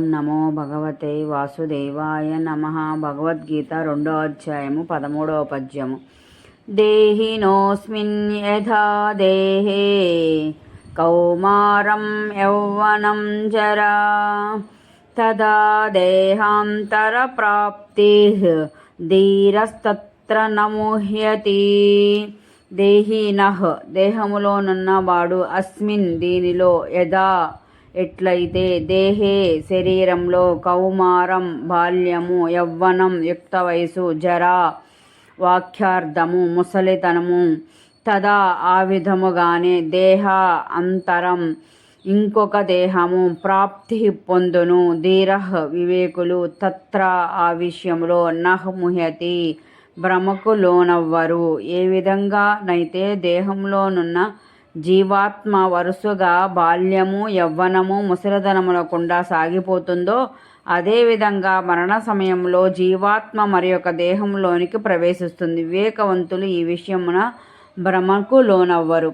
ఓం నమో భగవతే వాసుదేవాయ నమ. భగవద్గీత రెండో అధ్యాయము పదమూడవ పద్యము. దేహినోస్మిన్ యథా దేహే కౌమారం యౌవనం జరా తదా దేహాంతరప్రాప్తి ధీరస్తత్ర నముహ్యతి. దేహినః దేహములోనున్నవాడు అస్మిన్ దీనిలో యథా ఎట్లయితే దేహే శరీరంలో కౌమారం బాల్యము యవ్వనం యుక్త వయసు జరా వాక్యార్థము ముసలితనము తదా ఆ విధముగానే దేహ అంతరం ఇంకొక దేహము ప్రాప్తి పొందును. ధీర వివేకులు తత్ర ఆ విషయంలో నహ్ముహ్యతి భ్రమకు లోనవ్వరు. ఏ విధంగానైతే దేహంలోనున్న జీవాత్మ వరుసగా బాల్యము యవ్వనము ముసలిధనములకుండా సాగిపోతుందో అదేవిధంగా మరణ సమయంలో జీవాత్మ మరి యొక్క దేహంలోనికి ప్రవేశిస్తుంది. వివేకవంతులు ఈ విషయమున భ్రమకు లోనవ్వరు.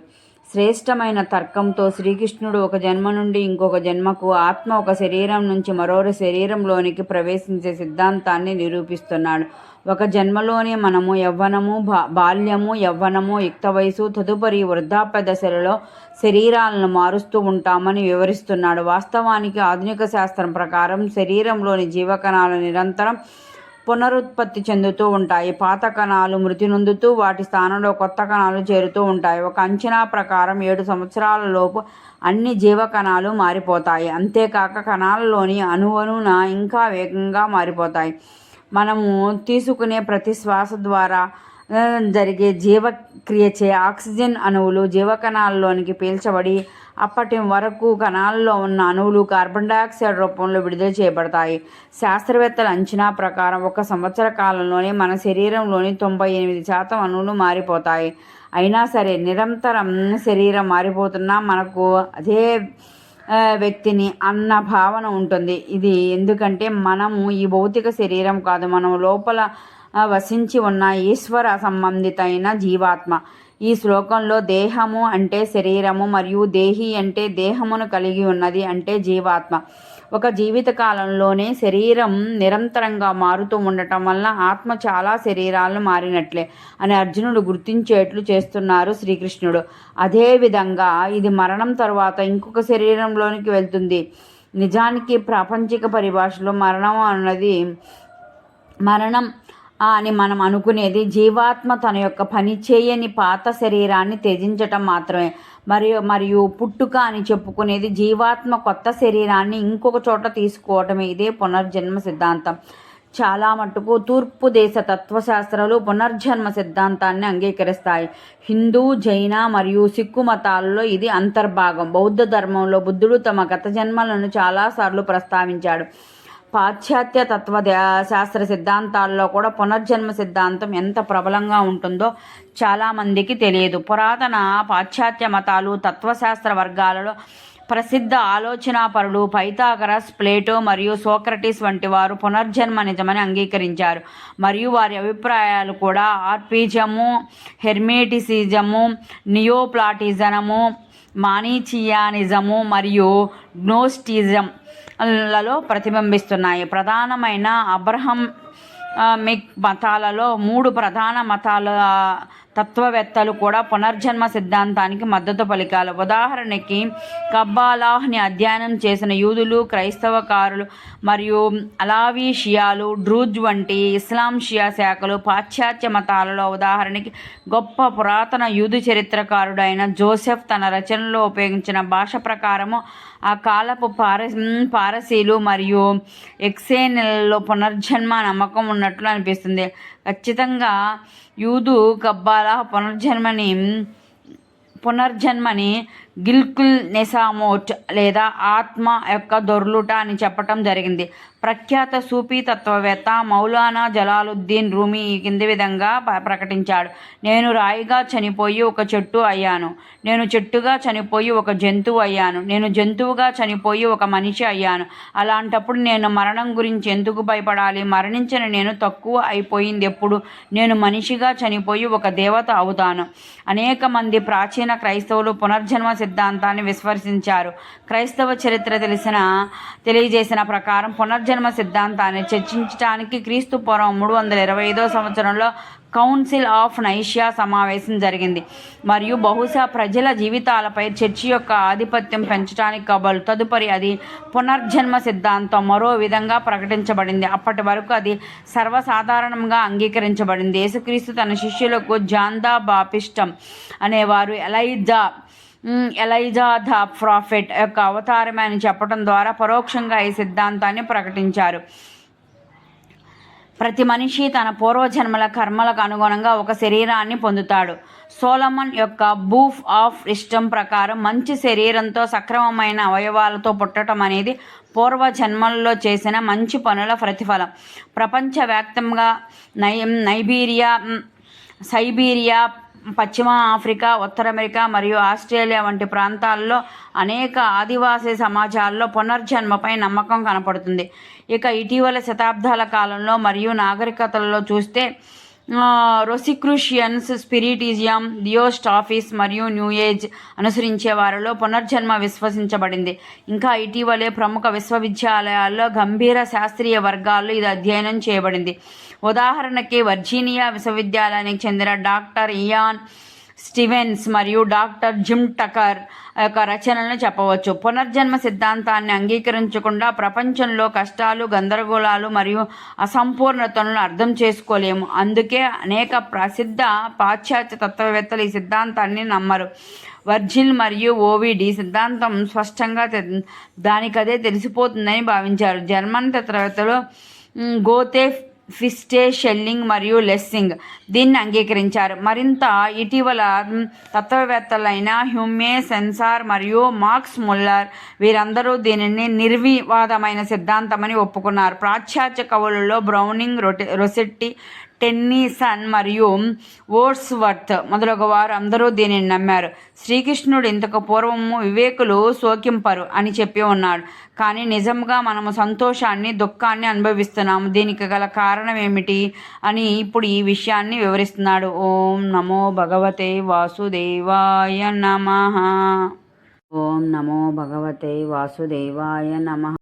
శ్రేష్టమైన తర్కంతో శ్రీకృష్ణుడు ఒక జన్మ నుండి ఇంకొక జన్మకు ఆత్మ ఒక శరీరం నుంచి మరొక శరీరంలోనికి ప్రవేశించే సిద్ధాంతాన్ని నిరూపిస్తున్నాడు. ఒక జన్మలోనే మనము యవ్వనము బా బాల్యము యవ్వనము యుక్త వయసు తదుపరి వృద్ధాప్య దశలలో శరీరాలను మారుస్తూ ఉంటామని వివరిస్తున్నాడు. వాస్తవానికి ఆధునిక శాస్త్రం ప్రకారం శరీరంలోని జీవకణాలు నిరంతరం పునరుత్పత్తి చెందుతూ ఉంటాయి. పాత కణాలు మృతి నొందుతూ వాటి స్థానంలో కొత్త కణాలు చేరుతూ ఉంటాయి. ఒక అంచనా ప్రకారం ఏడు సంవత్సరాల లోపు అన్ని జీవకణాలు మారిపోతాయి. అంతేకాక కణాలలోని అణువణున ఇంకా వేగంగా మారిపోతాయి. మనము తీసుకునే ప్రతి శ్వాస ద్వారా జరిగే జీవక్రియచే ఆక్సిజన్ అణువులు జీవకణాల్లోనికి పీల్చబడి అప్పటి వరకు కణాల్లో ఉన్న అణువులు కార్బన్ డయాక్సైడ్ రూపంలో విడుదల చేయబడతాయి. శాస్త్రవేత్తల అంచనా ప్రకారం ఒక సంవత్సర కాలంలోనే మన శరీరంలోని తొంభై ఎనిమిది శాతం అణువులు మారిపోతాయి. అయినా సరే నిరంతరం శరీరం మారిపోతున్నా మనకు అదే వ్యక్తిని అన్న భావన ఉంటుంది. ఇది ఎందుకంటే మనము ఈ భౌతిక శరీరం కాదు మనం లోపల వసించి ఉన్న ఈశ్వర సంబంధితైన జీవాత్మ. ఈ శ్లోకంలో దేహము అంటే శరీరము మరియు దేహి అంటే దేహమును కలిగి ఉన్నది అంటే జీవాత్మ. ఒక జీవితకాలంలోనే శరీరం నిరంతరంగా మారుతూ ఉండటం వల్ల ఆత్మ చాలా శరీరాలను మారినట్లే అని అర్జునుడు గుర్తించేట్లు చేస్తున్నారు శ్రీకృష్ణుడు. అదేవిధంగా ఇది మరణం తర్వాత ఇంకొక శరీరంలోనికి వెళ్తుంది. నిజానికి ప్రాపంచిక పరిభాషలో మరణం అన్నది మరణం అని మనం అనుకునేది జీవాత్మ తన యొక్క పని చేయని పాత శరీరాన్ని త్యజించటం మాత్రమే. మరియు మరియు పుట్టుక అని చెప్పుకునేది జీవాత్మ కొత్త శరీరాన్ని ఇంకొక చోట తీసుకోవటమే. ఇదే పునర్జన్మ సిద్ధాంతం. చాలా మట్టుకు తూర్పు దేశ తత్వశాస్త్రాలు పునర్జన్మ సిద్ధాంతాన్ని అంగీకరిస్తాయి. హిందూ జైన మరియు సిక్కు మతాలలో ఇది అంతర్భాగం. బౌద్ధ ధర్మంలో బుద్ధుడు తమ గత జన్మలను చాలాసార్లు ప్రస్తావించాడు. పాశ్చాత్య తత్వ శాస్త్ర సిద్ధాంతాల్లో కూడా పునర్జన్మ సిద్ధాంతం ఎంత ప్రబలంగా ఉంటుందో చాలామందికి తెలియదు. పురాతన పాశ్చాత్య మతాలు తత్వశాస్త్ర వర్గాలలో ప్రసిద్ధ ఆలోచనాపరుడు పైథాగరస్ ప్లేటో మరియు సోక్రటిస్ వంటి వారు పునర్జన్మ నిజమని అంగీకరించారు. మరియు వారి అభిప్రాయాలు కూడా ఆర్పిజము హెర్మేటిసిజము నియోప్లాటిజనము మానీచియానిజము మరియు గ్నోస్టిజం లలో ప్రతిబింబిస్తున్నాయి. ప్రధానమైన అబ్రహం మిక్ మతాలలో మూడు ప్రధాన మతాల తత్వవేత్తలు కూడా పునర్జన్మ సిద్ధాంతానికి మద్దతు పలికారు. ఉదాహరణకి కబ్బాలాహ్ని అధ్యయనం చేసిన యూదులు క్రైస్తవకారులు మరియు అలావీ షియాలు డ్రూజ్ వంటి ఇస్లాం షియా శాఖలు పాశ్చాత్య మతాలలో ఉదాహరణకి గొప్ప పురాతన యూదు చరిత్రకారుడైన జోసెఫ్ తన రచనలో ఉపయోగించిన భాష ప్రకారము కాలపు పార పారసీలు మరియు ఎక్సేనెల్లో పునర్జన్మ నమ్మకం ఉన్నట్లు అనిపిస్తుంది. ఖచ్చితంగా యూదు కబ్బాల పునర్జన్మని పునర్జన్మని గిల్కుల్ నెసామోట్ లేదా ఆత్మ యొక్క దొర్లుట అని చెప్పటం జరిగింది. ప్రఖ్యాత సూఫీ తత్వవేత్త మౌలానా జలాలుద్దీన్ రూమి ఈ కింది విధంగా ప్రకటించాడు. నేను రాయిగా చనిపోయి ఒక చెట్టు అయ్యాను. నేను చెట్టుగా చనిపోయి ఒక జంతువు అయ్యాను. నేను జంతువుగా చనిపోయి ఒక మనిషి అయ్యాను. అలాంటప్పుడు నేను మరణం గురించి ఎందుకు భయపడాలి? మరణించిన నేను తక్కువ అయిపోయింది ఎప్పుడు నేను మనిషిగా చనిపోయి ఒక దేవత అవుతాను. అనేక మంది ప్రాచీన క్రైస్తవులు పునర్జన్మ సిద్ధాంతాన్ని విశ్వసించారు క్రైస్తవ చరిత్ర తెలిసిన తెలియజేసిన ప్రకారం పునర్జన్మ సిద్ధాంతాన్ని చర్చించడానికి క్రీస్తు పూర్వం మూడు వందల ఇరవై ఐదో సంవత్సరంలో కౌన్సిల్ ఆఫ్ నైషియా సమావేశం జరిగింది. మరియు బహుశా ప్రజల జీవితాలపై చర్చి యొక్క ఆధిపత్యం పెంచడానికి కబలు. తదుపరి అది పునర్జన్మ సిద్ధాంతం. మరో విధంగా ప్రకటించబడింది. అప్పటి వరకు అది సర్వసాధారణంగా అంగీకరించబడింది. యేసుక్రీస్తు తన శిష్యులకు జాందా బాపిష్టం అనేవారు. ఎలైజా ఎలైజా ద ప్రాఫెట్ యొక్క అవతారమే అని చెప్పడం ద్వారా పరోక్షంగా ఈ సిద్ధాంతాన్ని ప్రకటించారు. ప్రతి మనిషి తన పూర్వజన్మల కర్మలకు అనుగుణంగా ఒక శరీరాన్ని పొందుతాడు. సోలమన్ యొక్క బూఫ్ ఆఫ్ ఇష్టం ప్రకారం మంచి శరీరంతో సక్రమమైన అవయవాలతో పుట్టడం అనేది పూర్వజన్మల్లో చేసిన మంచి పనుల ప్రతిఫలం. ప్రపంచవ్యాప్తంగా నై నైబీరియా సైబీరియా పశ్చిమ ఆఫ్రికా ఉత్తర అమెరికా మరియు ఆస్ట్రేలియా వంటి ప్రాంతాల్లో అనేక ఆదివాసీ సమాజాల్లో పునర్జన్మపై నమ్మకం కనపడుతుంది. ఇక ఇటీవల శతాబ్దాల కాలంలో మరియు నాగరికతలలో చూస్తే రొసిక్రూషియన్స్ స్పిరిటిజియం థియోస్టాఫీస్ మరియు న్యూ ఏజ్ అనుసరించే వారిలో పునర్జన్మ విశ్వసించబడింది. ఇంకా ఇటీవలే ప్రముఖ విశ్వవిద్యాలయాల్లో గంభీర శాస్త్రీయ వర్గాల్లో ఇది అధ్యయనం చేయబడింది. ఉదాహరణకి వర్జీనియా విశ్వవిద్యాలయానికి చెందిన డాక్టర్ ఇయాన్ స్టీవెన్స్ మరియు డాక్టర్ జిమ్ టకర్ యొక్క రచనలను చెప్పవచ్చు. పునర్జన్మ సిద్ధాంతాన్ని అంగీకరించకుండా ప్రపంచంలో కష్టాలు గందరగోళాలు మరియు అసంపూర్ణతలను అర్థం చేసుకోలేము. అందుకే అనేక ప్రసిద్ధ పాశ్చాత్య తత్వవేత్తలు ఈ సిద్ధాంతాన్ని నమ్మరు. వర్జిల్ మరియు ఓవిడి సిద్ధాంతం స్పష్టంగా తె- దానికదే తెలిసిపోతుందని భావించారు. జర్మన్ తత్వవేత్తలు గోతే ఫిస్టే షెల్లింగ్ మరియు లెస్సింగ్ దీన్ని అంగీకరించారు. మరింత ఇటీవల తత్వవేత్తలైన హ్యూమే సెన్సార్ మరియు మార్క్స్ ముల్లర్ వీరందరూ దీనిని నిర్వివాదమైన సిద్ధాంతమని ఒప్పుకున్నారు. పాశ్చాత్య కవులలో బ్రౌనింగ్ రొటె రొసెట్టి టెన్నీసన్ మరియు ఓర్స్వర్త్ మొదలగు వారు అందరూ దీనిని నమ్మారు. శ్రీకృష్ణుడు ఇంతకు పూర్వము వివేకులు సోకింపరు అని చెప్పి ఉన్నాడు. కానీ నిజంగా మనము సంతోషాన్ని దుఃఖాన్ని అనుభవిస్తున్నాము. దీనికి గల కారణం ఏమిటి అని ఇప్పుడు ఈ విషయాన్ని వివరిస్తున్నాడు. ఓం నమో భగవతే వాసుదేవాయ నమ. ఓం నమో భగవతే వాసుదేవాయ నమ.